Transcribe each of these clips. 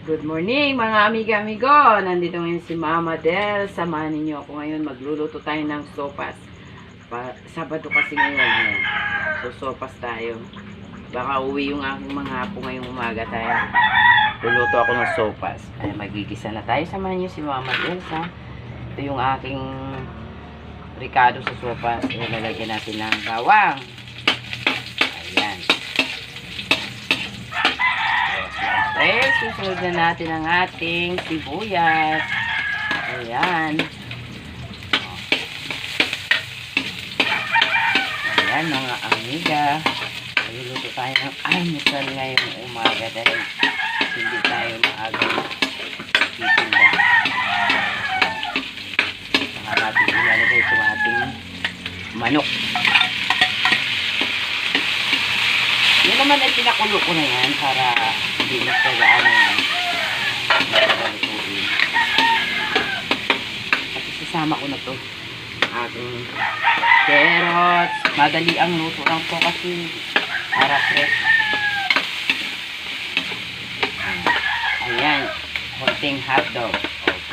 Good morning mga amiga-amigo! Nandito ngayon si Mama Del. Samahan ninyo ako ngayon. Magluluto tayo ng sopas. Pa Sabado kasi ngayon. Ngayon. So sopas tayo. Baka uwi yung aking mga apo ngayong umaga tayo. Luluto ako ng sopas. Ay magigisa na tayo. Samahan niyo si Mama Del ha. Ito yung aking ricado sa sopas. Ilalagyan natin ng bawang. Ayan. Siyempre, susunod na natin ang ating sibuyas. Ayan. Ayan mga amiga. Magluluto tayo ng almusal ngayong umaga dahil hindi tayo maagang titinda. Saka natin ilalagay itong ating manok. Yan naman ay pinakulo ko na yan para hindi yan. Magkalutuin. At isasama ko na to. Ating carrots. Madali ang luto lang to kasi para fresh. Ayan. Konting hotdog.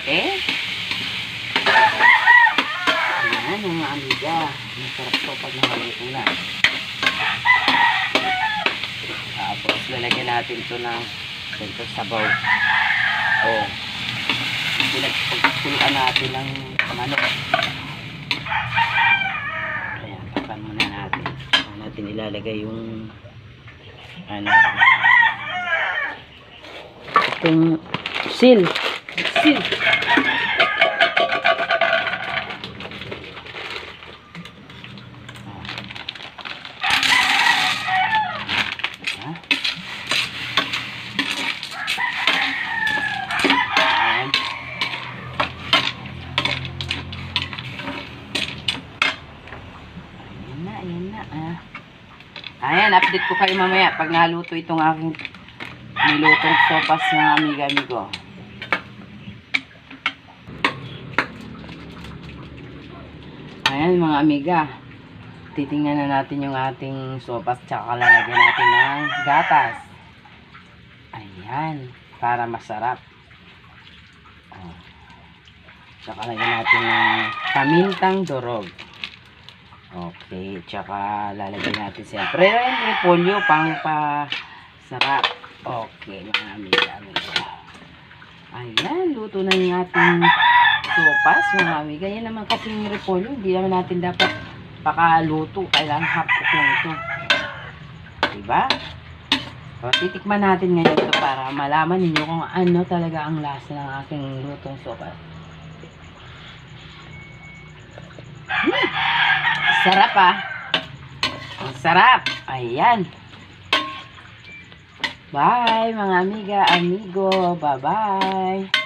Okay? Ayan, mga amiga. Masarap to pag nakaluto lalagyan natin to ng ganito sabaw. O pinagpagpuluan natin ng manok. Ayan, tapan muna natin. Saka natin ilalagay yung ano itong seal. Seal. Ah. Ayan. Ayan na, ayan na. Ah. Ayan, update ko kayo mamaya pag naluto itong aking nilutong sopas ng amiga-amigo. Ayan mga amiga. Titingnan na natin yung ating sopas tsaka lalagyan natin ng gatas. Ayan, para masarap. Oh. Tsaka lagyan natin ng pamintang dorog. Okay, tsaka lalagyan natin siyempre yung repolyo pang pasarap. Okay, mga amiga, amiga. Ayan, luto na yung ating sopas, mga amiga. Yan naman kasi yung repolyo, hindi naman natin dapat pakaluto. Kailangan hapok lang ito. Diba? So, titikman natin ngayon ito para malaman ninyo kung ano talaga ang lasa ng aking lutong sopas. Sarap ah. Ang sarap. Ayan. Bye mga amiga, amigo. Bye-bye.